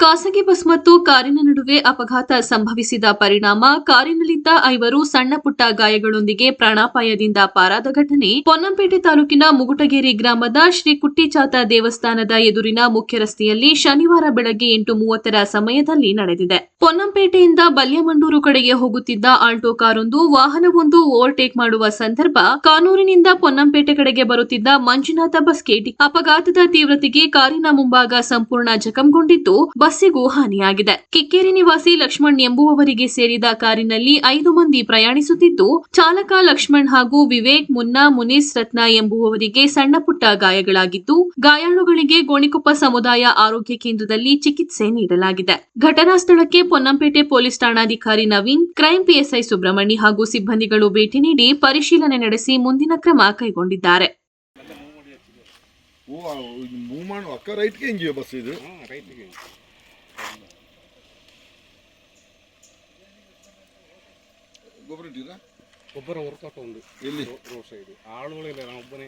ಖಾಸಗಿ ಬಸ್ ಮತ್ತು ಕಾರಿನ ನಡುವೆ ಅಪಘಾತ ಸಂಭವಿಸಿದ ಪರಿಣಾಮ, ಕಾರಿನಲ್ಲಿದ್ದ ಐವರು ಸಣ್ಣ ಪುಟ್ಟ ಗಾಯಗಳೊಂದಿಗೆ ಪ್ರಾಣಾಪಾಯದಿಂದ ಪಾರಾದ ಘಟನೆ. ಪೊನ್ನಂಪೇಟೆ ತಾಲೂಕಿನ ಮುಗುಟಗೇರಿ ಗ್ರಾಮದ ಶ್ರೀ ಕುಟ್ಟಿಚಾತ ದೇವಸ್ಥಾನದ ಎದುರಿನ ಮುಖ್ಯ ರಸ್ತೆಯಲ್ಲಿ ಶನಿವಾರ ಬೆಳಗ್ಗೆ ಎಂಟು ಮೂವತ್ತರ ಸಮಯದಲ್ಲಿ ನಡೆದಿದೆ. ಪೊನ್ನಂಪೇಟೆಯಿಂದ ಬಲ್ಯಮಂಡೂರು ಕಡೆಗೆ ಹೋಗುತ್ತಿದ್ದ ಆಲ್ಟೋ ಕಾರೊಂದು ವಾಹನವೊಂದು ಓವರ್ಟೇಕ್ ಮಾಡುವ ಸಂದರ್ಭ, ಕಾನೂರಿನಿಂದ ಪೊನ್ನಂಪೇಟೆ ಕಡೆಗೆ ಬರುತ್ತಿದ್ದ ಮಂಜುನಾಥ ಬಸ್ಗೆ ಅಪಘಾತದ ತೀವ್ರತೆಗೆ ಕಾರಿನ ಮುಂಭಾಗ ಸಂಪೂರ್ಣ ಜಖಂಗೊಂಡಿದ್ದು ಬಸ್ಸಿಗೂ ಹಾನಿಯಾಗಿದೆ ಕಿಕ್ಕೇರಿ ನಿವಾಸಿ ಲಕ್ಷ್ಮಣ್ ಎಂಬುವವರಿಗೆ ಸೇರಿದ ಕಾರಿನಲ್ಲಿ ಐದು ಮಂದಿ ಪ್ರಯಾಣಿಸುತ್ತಿದ್ದು ಚಾಲಕ ಲಕ್ಷ್ಮಣ್ ಹಾಗೂ ವಿವೇಕ್ ಮುನ್ನಾ ಮುನೀಸ್ ರತ್ನ ಎಂಬುವವರಿಗೆ ಸಣ್ಣ ಪುಟ್ಟ ಗಾಯಗಳಾಗಿದ್ದು ಗಾಯಾಳುಗಳಿಗೆ ಗೋಣಿಕೊಪ್ಪ ಸಮುದಾಯ ಆರೋಗ್ಯ ಕೇಂದ್ರದಲ್ಲಿ ಚಿಕಿತ್ಸೆ ನೀಡಲಾಗಿದೆ. ಘಟನಾ ಸ್ಥಳಕ್ಕೆ ಪೊನ್ನಂಪೇಟೆ ಪೊಲೀಸ್ ಠಾಣಾಧಿಕಾರಿ ನವೀನ್ ಕ್ರೈಂ ಪಿಎಸ್ಐ ಸುಬ್ರಹ್ಮಣ್ಯ ಹಾಗೂ ಸಿಬ್ಬಂದಿಗಳು ಭೇಟಿ ನೀಡಿ ಪರಿಶೀಲನೆ ನಡೆಸಿ ಮುಂದಿನ ಕ್ರಮ ಕೈಗೊಂಡಿದ್ದಾರೆ. ಓ ಮೂವ್ ಮಾಡು ಅಕ್ಕ ರೈಟ್ಗೆ ಹೆಂಗಿವೆ ಬಸ್ ಇದು? ಹಾಂ ಗೊಬ್ಬರ ಇಟ್ಟಿರಾ ಗೊಬ್ಬರ ಹೊರತಾಟ ಒಂದು ಎಲ್ಲಿ? ರೋಡ್ ಸೈಡ್ ಆಳುಗಳಿಲ್ಲ ನಾನು ಒಬ್ಬನೇ.